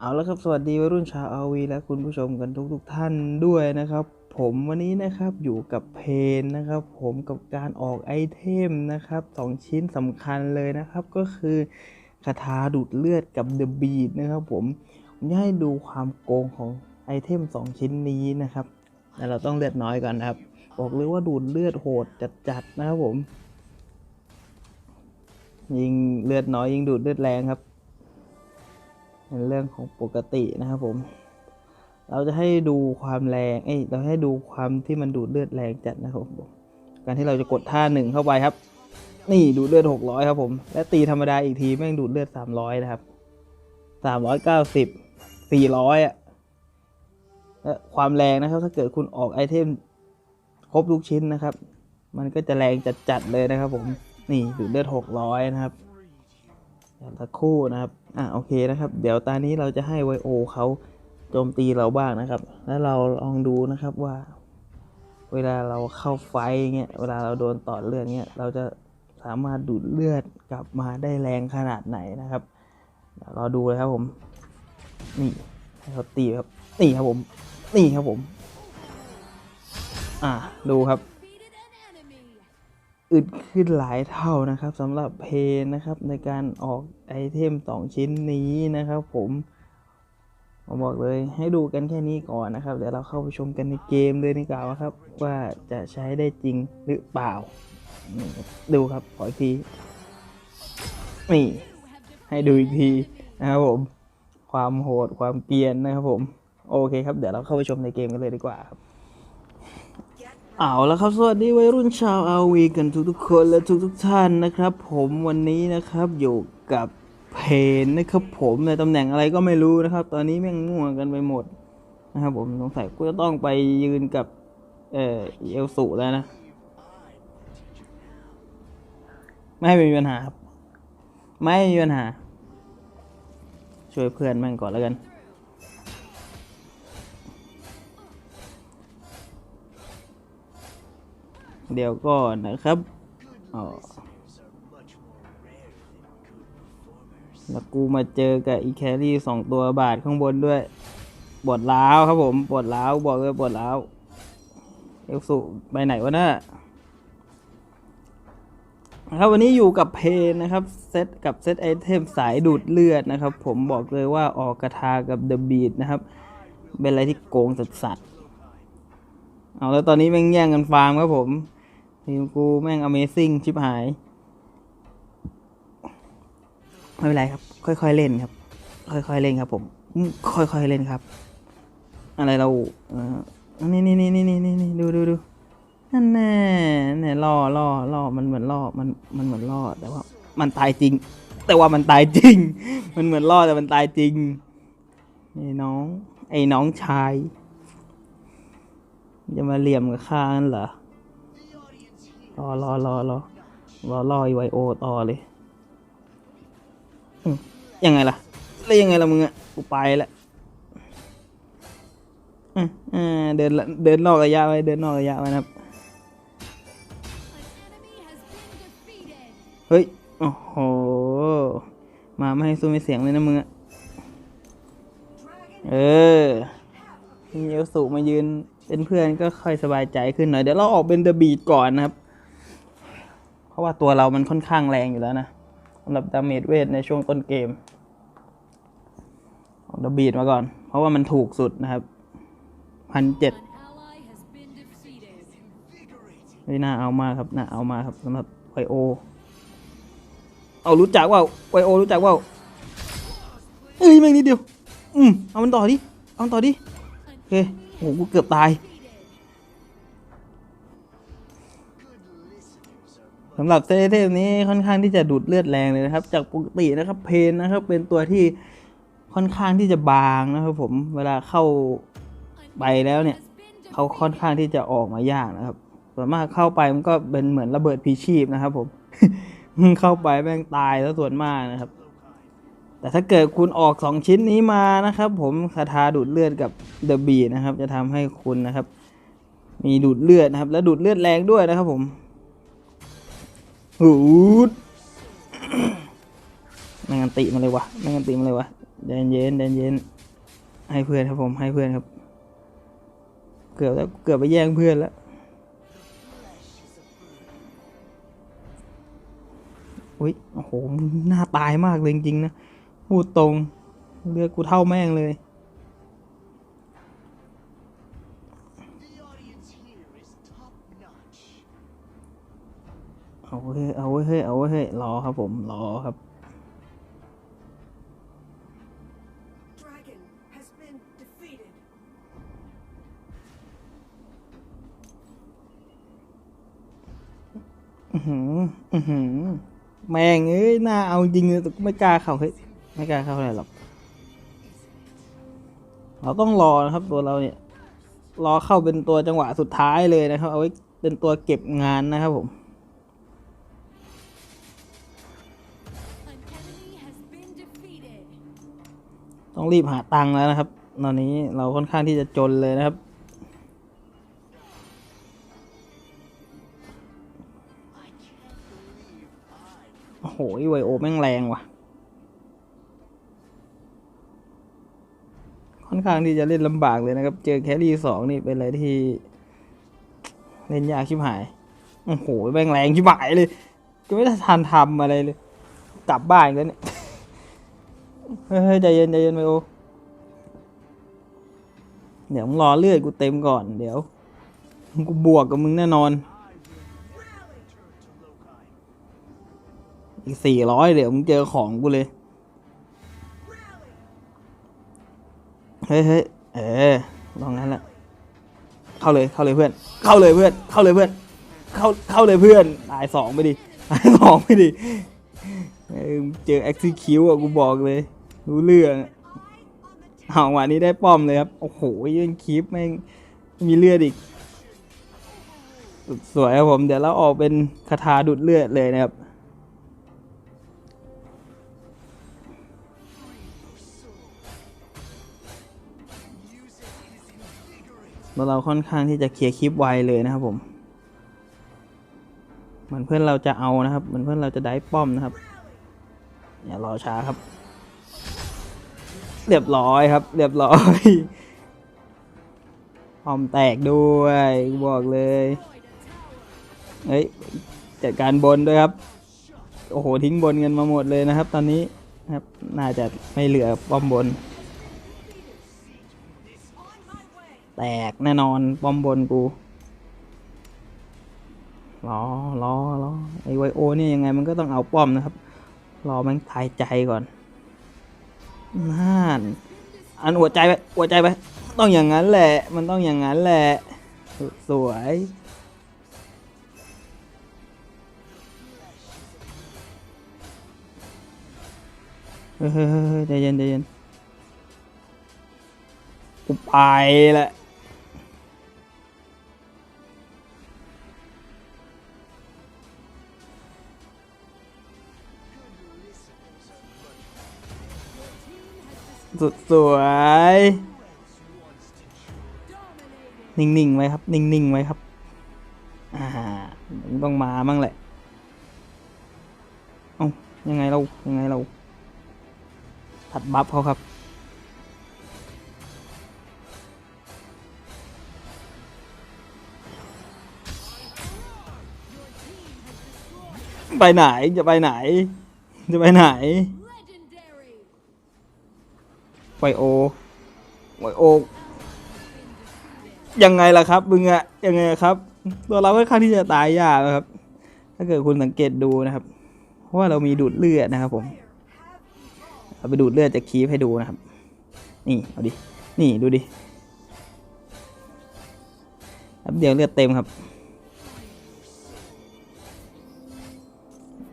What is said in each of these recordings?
เอาละครับสวัสดีวัยรุ่นชาวอาวีและคุณผู้ชมกันทุกทุกๆท่านด้วยนะครับ ผมวันนี้นะครับอยู่กับเพนนะครับ ผมกับการออกไอเทมนะครับสองชิ้นสำคัญเลยนะครับ ก็คือคาถาดูดเลือดกับเดอะบีดนะครับ ผมผมจะให้ดูความโกงของไอเทมสองชิ้นนี้นะครับแต่เราต้องเลือดน้อยก่อนนะครับ บอกเลยว่าดูดเลือดโหดจัดๆนะครับผม ยิงเลือดน้อยยิงดูดเลือดแรงครับ เป็นเรื่องของปกตินะครับผม เราจะให้ดูความแรงเอ้ยเราให้ดูความที่มันดูดเลือดแรงจัดนะครับผม การที่เราจะกดท่าหนึ่งเข้าไปครับ นี่ดูดเลือดหกร้อยครับผม และตีธรรมดาอีกทีแม่งดูดเลือดสามร้อยนะครับสามร้อยเก้าสิบสี่ร้อยอะและความแรงนะครับ ถ้าเกิดคุณออกไอเทมครบทุกชิ้นนะครับ มันก็จะแรงจัดๆเลยนะครับผม นี่ดูดเลือดหกร้อยนะครับ สักคู่นะครับ อะโอเคนะครับ เดี๋ยวตอนนี้เราจะให้ไวโอเขาโจมตีเราบ้างนะครับ แล้วเราลองดูนะครับว่า เวลาเราเข้าไฟเงี้ย เวลาเราโดนต่อเลือดเงี้ย เราจะสามารถดูดเลือดกลับมาได้แรงขนาดไหนนะครับ เดี๋ยวรอดูเลยครับผม นี่ให้เขาตีครับ นี่ครับผม นี่ครับผม อะดูครับ อึดขึ้นหลายเท่านะครับสำหรับเพนนะครับในการออกไอเทมสองชิ้นนี้นะครับ ผมผมบอกเลยให้ดูกันแค่นี้ก่อนนะครับ เดี๋ยวเราเข้าไปชมกันในเกมเลยดีกว่าครับ ว่าจะใช้ได้จริงหรือเปล่า ดูครับขออีกทีนี่ให้ดูอีกทีนะครับผม ความโหดความเกรียนนะครับผม โอเคครับ เดี๋ยวเราเข้าไปชมในเกมกันเลยดีกว่าครับ เอาแล้วครับ สวัสดีวัยรุ่นชาวอาวีกันทุกๆคนและทุกๆท่านนะครับ ผมวันนี้นะครับอยู่กับเพนนะครับ ผมในตำแหน่งอะไรก็ไม่รู้นะครับ ตอนนี้แม่งง่วงกันไปหมดนะครับ ผมสงสัยกูจะต้องไปยืนกับ เออเอลสูแล้วนะ ไม่มีปัญหาครับ ไม่มีปัญหา ช่วยเพื่อนแม่งก่อนแล้วกัน เดี๋ยวก่อนนะครับอ๋อแล้วกูมาเจอกับอีแครี่สองตัวบาทข้างบนด้วยปวดร้าวครับผมปวดร้าวบอกเลยปวดร้าวเอลสุไปไหนวะน่ะครับวันนี้อยู่กับเพนนะครับเซตกับเซตไอเทมสายดูดเลือดนะครับ ผมบอกเลยว่าออกกระทากับเดอะบีดนะครับ เป็นอะไรที่โกงสัสๆเอาแล้วตอนนี้แม่งแย่งกันฟาร์มครับผม ทีมกูแม่ง Amazing ชิบหาย ไม่เป็นไรครับ ค่อยๆเล่นครับ ค่อยๆเล่นครับผม ค่อยๆเล่นครับ อะไรเราเอ่อนี่นี่นี่นี่นี่นี่นี่ดูดูดูนั่นแน่เนี่ยล่อล่อล่อมันเหมือนล่อมันมันเหมือนล่อแต่ว่า มันตายจริง แต่ว่ามันตายจริง มันเหมือนล่อแต่มันตายจริงไอ้น้อง ไอ้น้องชาย จะมาเหลี่ยมกับข้านั่นเหรอ รอรอรอรอรอรอไวโอต่อเลยยังไงล่ะแล้วยังไงล่ะมึงอะกูไปแล้วอะอ่าเดินละเดินนอกระยะไว้เดินนอกระยะไว้นะครับเฮ้ยโอ้โหมาไม่ให้สู้ไม่เสียงเลยนะมึงอะเออมีเอลสูมายืนเป็นเพื่อนก็ค่อยสบายใจขึ้นหน่อย เดี๋ยวเราออกเป็นเดอะบีดก่อนนะครับ ราะว่าตัวเรามันค่อนข้างแรงอยู่แล้วนะสำหรับดาเมจเวทในช่วงต้นเกมออกเดอะบีดมาก่อน เพราะว่ามันถูกสุดนะครับพันเจ็ดไม่น่าเอามากครับน่าเอามาครับสำหรับไวโอ เอารู้จักว่าไวโอรู้จักว่าเอ้ยแม่งนิดเดียว อืมเอามันต่อดิ เอามันต่อดิ โอเคโหกูเกือบตาย สำหรับเซเทมนี้ค่อนข้างที่จะดูดเลือดแรงเลยนะครับ จากปกตินะครับเพนนะครับ เป็นตัวที่ค่อนข้างที่จะบางนะครับ ผมเวลาเข้าไปแล้วเนี่ยเขาค่อนข้างที่จะออกมายากนะครับส่วนมากเข้าไปมันก็เป็นเหมือนระเบิดพีชีพนะครับ ผมเข้าไปแม่งตายแล้วส่วนมากนะครับ แต่ถ้าเกิดคุณออกสองชิ้นนี้มานะครับ ผมคาถาดูดเลือดกับเดอะบีนะครับ จะทำให้คุณนะครับ มีดูดเลือดนะครับ และดูดเลือดแรงด้วยนะครับ ผม หูดแมงอันติมาเลยวะแมงอันติมาเลยวะเดนเย็นเดนเย็นให้เพื่อนครับผมให้เพื่อนครับ เกือบแล้วเกือบไปแย่งเพื่อนแล้วอุ้ยโอ้โหหน้าตายมากเลยจริงๆนะพูดตรงเลือกกูเท่าแม่งเลย เอาเว้ยเอาเว้ยเฮ้ยเอาเว้ยเฮ้ยรอครับผมรอครับ Dragon has been defeated. อือหืออือหือแม่งเอ้ยน่าเอาจริงเลยแต่กูไม่กล้าเข้าเฮ้ยไม่กล้าเข้าเท่าไหร่หรอกเราต้องรอนะครับตัวเราเนี่ยรอเข้าเป็นตัวจังหวะสุดท้ายเลยนะครับ เอาไว้เป็นตัวเก็บงานนะครับผม ต้องรีบหาตังค์แล้วนะครับ ตอนนี้เราค่อนข้างที่จะจนเลยนะครับ โอ้โหไวโอแม่งแรงว่ะ ค่อนข้างที่จะเล่นลำบากเลยนะครับ เจอแครี่สองนี่เป็นอะไรที่ เล่นยากชิบหาย โอ้โหแม่งแรงชิบหายเลยจะไม่ได้ทันทำอะไรเลย กลับบ้านแล้วเนี่ย เฮ้ยใจเย็นใจเย็นไวโอเดี๋ยวมึงรอเลือดกูเต็มก่อนเดี๋ยวกูบวกกับมึงแน่นอน อีกสี่ร้อยเดี๋ยวมึงเจอของกูเลย เฮ้ยเฮ้ยเออลองนั้นแหละ เข้าเลยเข้าเลยเพื่อน เข้าเลยเพื่อน เข้าเลยเพื่อน เข้าเข้าเลยเพื่อนตายสองไปดิตายสองไปดิเออเอ execute อะกูบอกเลย รู้เรื่องเอาวันนี้ได้ป้อมเลยครับ โอ้โหยืนคลิปแม่งมีเลือดอีก สวยครับผม เดี๋ยวเราออกเป็นคาถาดูดเลือดเลยนะครับเราค่อนข้างที่จะเคลียร์คลิปไวเลยนะครับผม เหมือนเพื่อนเราจะเอานะครับ เหมือนเพื่อนเราจะได้ป้อมนะครับ อย่ารอช้าครับ เรียบร้อยครับ เรียบร้อยป้อมแตกด้วยกูบอกเลยเฮ้ยจัดการบนด้วยครับ โอ้โหทิ้งบนกันมาหมดเลยนะครับ ตอนนี้นะครับน่าจะไม่เหลือป้อมบน แตกแน่นอนป้อมบนกูรอรอรอไอไวโอเนี่ยยังไงมันก็ต้องเอาป้อมนะครับ รอมันทายใจก่อน นั่นอันหัวใจไปหัวใจไปต้องอย่างนั้นแหละ มันต้องอย่างนั้นแหละ สวยเฮ้ยเฮ้ยเฮ้ยใจเย็นใจเย็นกูไปแหละ สุดสวย นิ่งๆไว้ครับ นิ่งๆไว้ครับ อ่าต้องมามั่งแหละ เอ้ายังไงเรา ยังไงเราตัดบัฟเขาครับ ไปไหน จะไปไหน จะไปไหน ไวโอไวโอ ยังไงล่ะครับมึงอะยังไงครับ ตัวเราค่อนข้างที่จะตายยากนะครับ ถ้าเกิดคุณสังเกตดูนะครับ เพราะว่าเรามีดูดเลือดนะครับผมเอาไปดูดเลือดจากคีฟให้ดูนะครับ นี่เอาดิ นี่ดูดิแป๊บเดียวเลือดเต็มครับ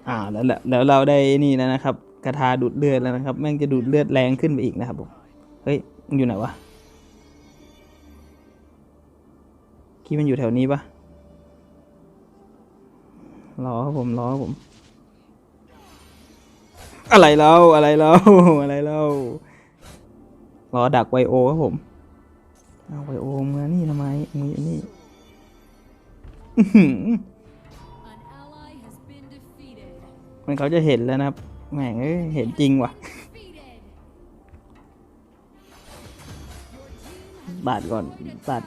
อ่าวแล้วแล้วเราได้นี่แล้วนะครับ กระทาดูดเลือดแล้วนะครับ แม่งจะดูดเลือดแรงขึ้นไปอีกนะครับผม เฮ้ยมันอยู่ไหนวะคิดมันอยู่แถวนี้ปะรอครับผมรอครับผม อะไรเล่าอะไรเล่าอะไรเล่ารอดักไวโอครับผมเอาไวโอมานี่ทำไมมึงอยู่นี่อื้อหือ An ally has been defeated. มันเขาจะเห็นแล้วนะครับ แมเห็นจริงว่ะ บาดก่อน บาด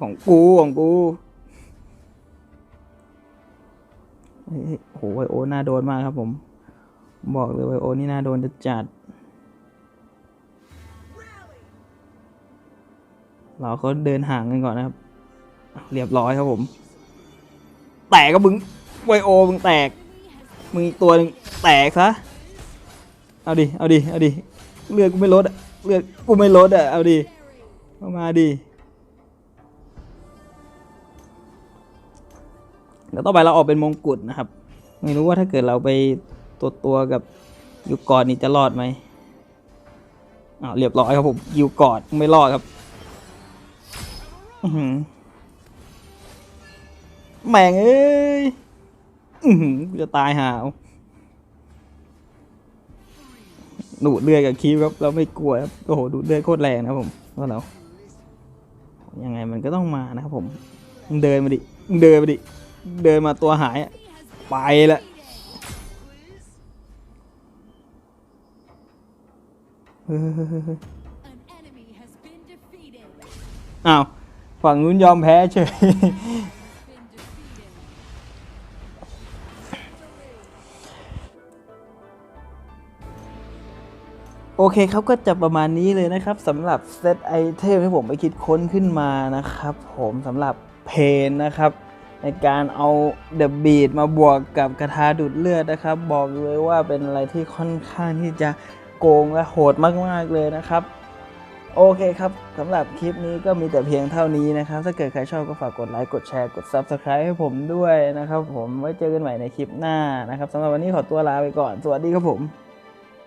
ของกู ของกูโอ้โหไวโอน่าโดนมากครับผม บอกเลยไวโอนี่น่าโดนจะจัด เราเขาเดินห่างกันก่อนนะครับ เรียบร้อยครับผม แตกก็บึงไวโอมึงแตก มึงอีกตัวหนึ่งแตกซะ เอาดิ เอาดิ เอาดิ เลือดกูไม่ลดอะเลือดกูไม่ลดอะเอาดิเข้ามาดิแล้วต่อไปเราออกเป็นมงกุฎนะครับ ไม่รู้ว่าถ้าเกิดเราไปตัวตัวๆกับยูกอดนี่จะรอดไหมอ้าวเรียบร้อยครับผมยูกอดไม่รอดครับอือแม่งเอ้ย อือหือกูจะตายหาวดูดเลือดกับคีบครับเราไม่กลัวครับโอ้โหดูดเลือดโคตรแรงนะผมว่าเรายังไงมันก็ต้องมานะครับผมเดินมาดิเดินมาดิเดินมาตัวหายไปละอ้าวฝั่งนู้นยอมแพ้เฉย เคครับก็จะประมาณนี้เลยนะครับสำหรับเซตไอเทมที่ผมไปคิดค้นขึ้นมานะครับผมสำหรับเพนนะครับ ในการเอาเดอะบีดมาบวกกับกระทาดูดเลือดนะครับ บอกเลยว่าเป็นอะไรที่ค่อนข้างที่จะโกงและโหดมาก ๆ เลยนะครับ โอเคครับสำหรับคลิปนี้ก็มีแต่เพียงเท่านี้นะครับ ถ้าเกิดใครชอบก็ฝากกดไลค์กดแชร์กด Subscribe ให้ผมด้วยนะครับ ผมไว้เจอกันใหม่ในคลิปหน้านะครับสำหรับวันนี้ขอตัวลาไปก่อน สวัสดีครับผม